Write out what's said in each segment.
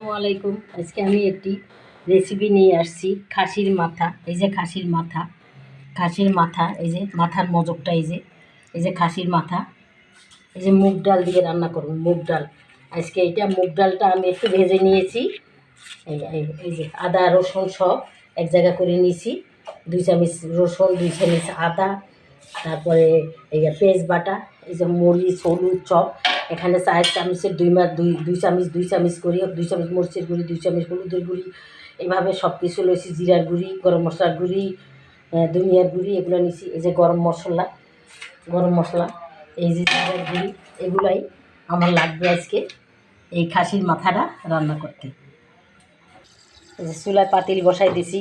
আসসালামাইকুম আজকে আমি একটি রেসিপি নিয়ে আসছি। খাসির মাথা, এই যে খাসির মাথা খাসির মাথা, এই যে মাথার মজকটা, এই যে এই যে খাসির মাথা, এই যে মুগ ডাল দিয়ে রান্না করুন মুগ ডাল। আজকে এইটা মুগ ডালটা আমি একটু ভেজে নিয়েছি। এই, এই- যে আদা, রসুন সব এক জায়গা করে নিয়েছি। দুই চামচ রসুন, দুই চামচ আদা, তারপরে এই পেঁয়াজ বাটা, এই যে মরিচ, হলুদ চপ এখানে চার চামচের দুই মাস দুই দুই চামচ দুই চামচ করি, দুই চামচ মরিচের গুঁড়ি, দুই চামচ হলুদের গুঁড়ি এইভাবে সব কিছু লইছি জিরার গুঁড়ি, গরম মশলার গুঁড়ি ধনিয়ার গুঁড়ি, এগুলো নিছি এই যে গরম মশলা গরম মশলা, এই যে জিরার গুঁড়ি, এগুলাই আমার লাগবে আজকে এই খাসির মাথাটা রান্না করতে। এই যে চুলায় পাতিল বসাই দিছি,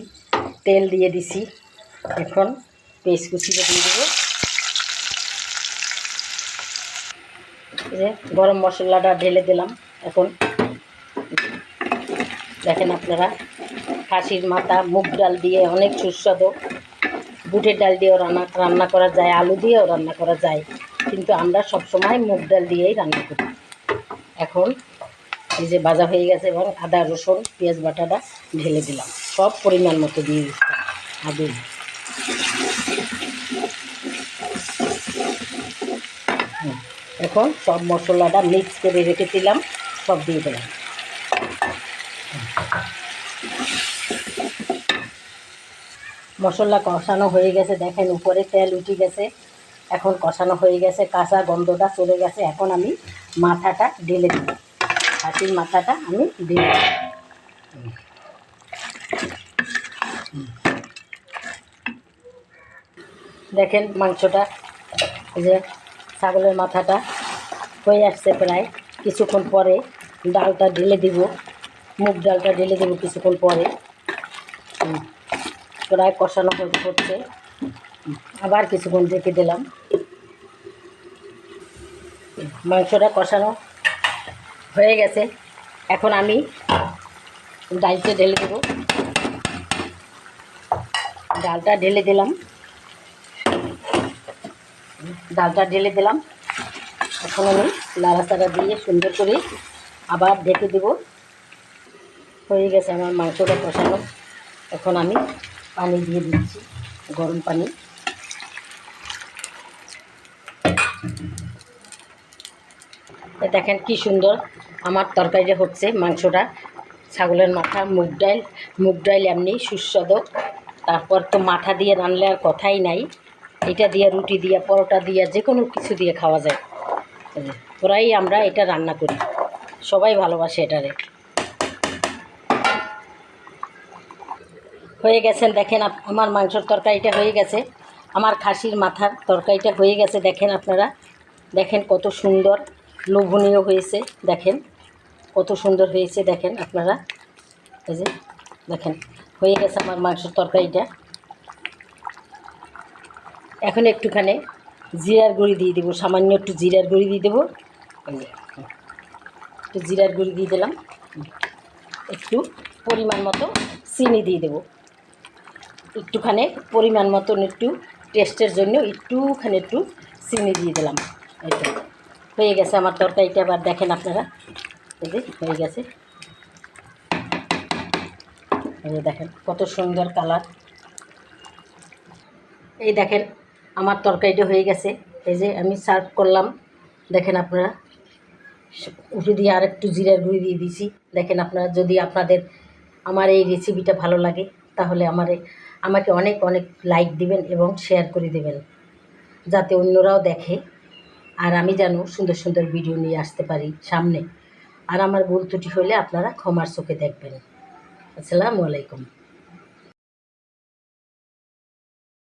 তেল দিয়ে দিছি, এখন পেস্ট কুচিটা দিয়ে দেবো। যে গরম মশলাটা ঢেলে দিলাম এখন। দেখেন আপনারা, খাসির মাথা, মুগ ডাল দিয়ে অনেক সুস্বাদু। বুটের ডাল দিয়েও রান্না রান্না করা যায়, আলু দিয়েও রান্না করা যায়। কিন্তু আমরা সবসময় মুগ ডাল দিয়েই রান্না করি। এখন এই যে ভাজা হয়ে গেছে এবং আদা, রসুন, পেঁয়াজ, বাটাটা ঢেলে দিলাম। সব পরিমাণ মতো দিয়ে দিচ্ছি। আদু। এখন সব মশলাটা মিক্স করে রেখে দিলাম সব দিয়ে দিলাম। মশলা কষানো হয়ে গেছে, দেখেন উপরে তেল উঠে গেছে। এখন কষানো হয়ে গেছে, কাঁচা গন্ধটা চলে গেছে। এখন আমি মাথাটা ঢেলে দিই খাসির মাথাটা আমি ঢেলে দেখেন মাংসটা যে ছাগলের মাথাটা হয়ে আসছে প্রায়। কিছুক্ষণ পরে ডালটা ঢেলে দিব, মুগ ডালটা ঢেলে দেবো কিছুক্ষণ পরে। প্রায় কষানো হচ্ছে। আবার কিছুক্ষণ রেখে দিলাম। মাংসটা কষানো হয়ে গেছে। এখন আমি ডালটা ঢেলে দেবো। ডালটা ঢেলে দিলাম। ডালটা ঢেলে দিলাম। এখন আমি লাড়া নাড়াচাড়া দিয়ে সুন্দর করে আবার ঢেকে দেব। হয়ে গেছে আমার মাংসটা কষানো। এখন আমি পানি দিয়ে দিচ্ছি, গরম পানি। দেখেন কি সুন্দর আমার তরকারিটা হচ্ছে, মাংসটা। ছাগলের মাথা, মুগ ডাল মুগ ডাল এমনি সুস্বাদু। তারপর তো মাথা দিয়ে রানলে আর কথাই নাই। এটা দিয়ে রুটি দিয়ে পরোটা দিয়ে যে কোনো কিছু দিয়ে খাওয়া যায়। এই যে, প্রায় আমরা এটা রান্না করি। সবাই ভালোবাসে এটারে। হয়ে গেছেন দেখেন আমার মাংসর তরকারিটা হয়ে গেছে। আমার খাসির মাথার তরকারিটা হয়ে গেছে দেখেন আপনারা। দেখেন কত সুন্দর লোভনীয় হয়েছে দেখেন। কত সুন্দর হয়েছে দেখেন আপনারা। এই যে দেখেন। হয়ে গেছে আমার মাংসের তরকারিটা। এখন একটুখানি জিরার গুঁড়ি দিয়ে দেবো, সামান্য একটু জিরার গুঁড়ি দিয়ে দেবো। একটু জিরার গুঁড়ি দিয়ে দিলাম। একটু পরিমাণ মতো চিনি দিয়ে দেবো। একটুখানে পরিমাণ মতন একটু টেস্টের জন্য একটুখানি একটু চিনি দিয়ে দিলাম। হয়ে গেছে আমার তরকারিটা আবার দেখেন আপনারা। এই যে, হয়ে গেছে। দেখেন কত সুন্দর কালার। এই দেখেন আমার তরকারিটা হয়ে গেছে। এই যে আমি সার্ভ করলাম। দেখেন আপনারা, উঠে দিয়ে আর একটু জিরার গুঁড়ি দিয়ে দিয়েছি। দেখেন আপনারা, যদি আপনাদের আমার এই রেসিপিটা ভালো লাগে, তাহলে আমার, আমাকে অনেক অনেক লাইক দিবেন এবং শেয়ার করে দেবেন। যাতে অন্যরাও দেখে, আর আমি যেন সুন্দর সুন্দর ভিডিও নিয়ে আসতে পারি সামনে। আর আমার ভুল ত্রুটি হলে আপনারা ক্ষমার চোখে দেখবেন। আসসালামু আলাইকুম।